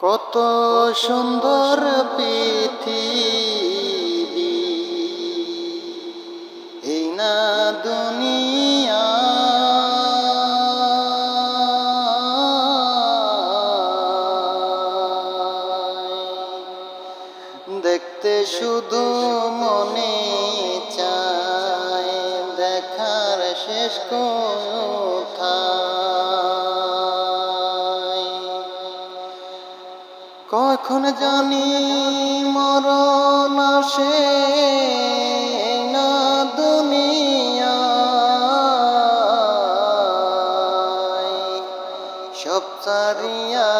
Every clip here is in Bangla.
কত সুন্দর পৃথিবী। এই না দুনিয়া। দেখতে শুধু মনে চায় দেখার শেষ কোথায় কখন জানি মরণ আসে না দুনিয়ায় সব ছাড়িয়া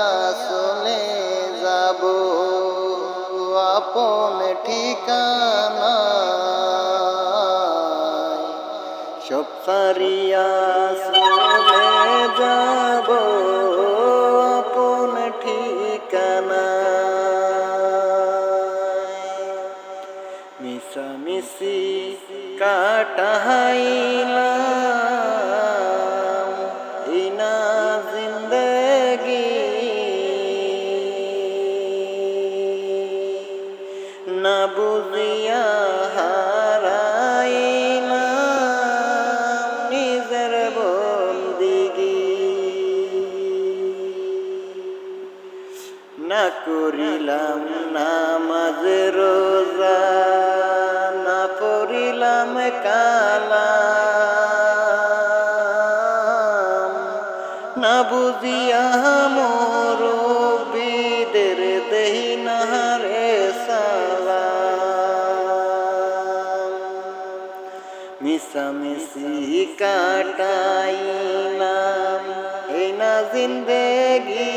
চলে যাব আপন ঠিকানা। সব ছাড়িয়া চলে যাব মিশামিশি কাটাইলাম। এই না বুঝিয়া করিলাম নামাজ রোজা না বুঝিয়া মোর বিদের দেহি নাহারে সালাম। মিশামিশি কাটাইলাম, এই না জিন্দেগি।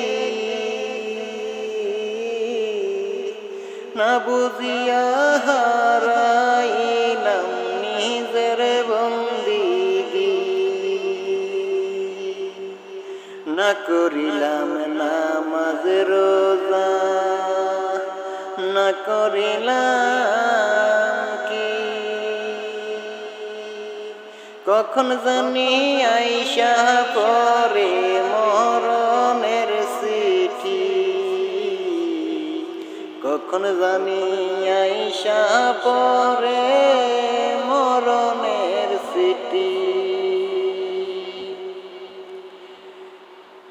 না বুঝিয়া হারাইলাম না করিলাম, নামাজ, রোজা না করিলাম কি? কখন জানি আইসা পরে মরণের চিঠি? কখন জানি আইসা পরে মরণের চিঠি?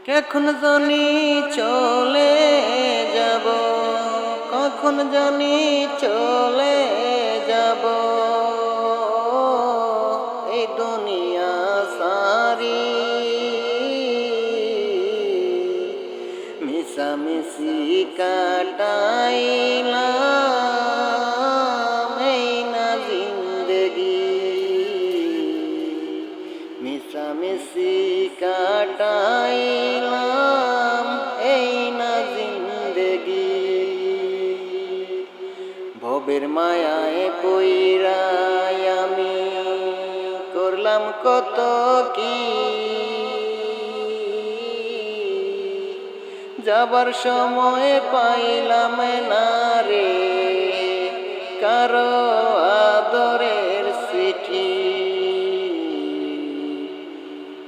কখন জানি চলে যাব? কখন জানি চলে যাব? এই দুনিয়া সারি। মিশামিশি কাটাইলাম এই না জিন্দগি। মিশামিশি কাটাইলাম ভবের মায়ায় পইরাই আমি। করলাম কত কি? যাবার সময় পাইলাম না রে। কারও আদরের চিঠি।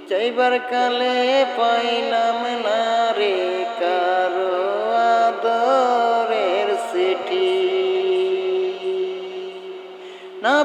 চাইবার কালে পাইলাম না রে। না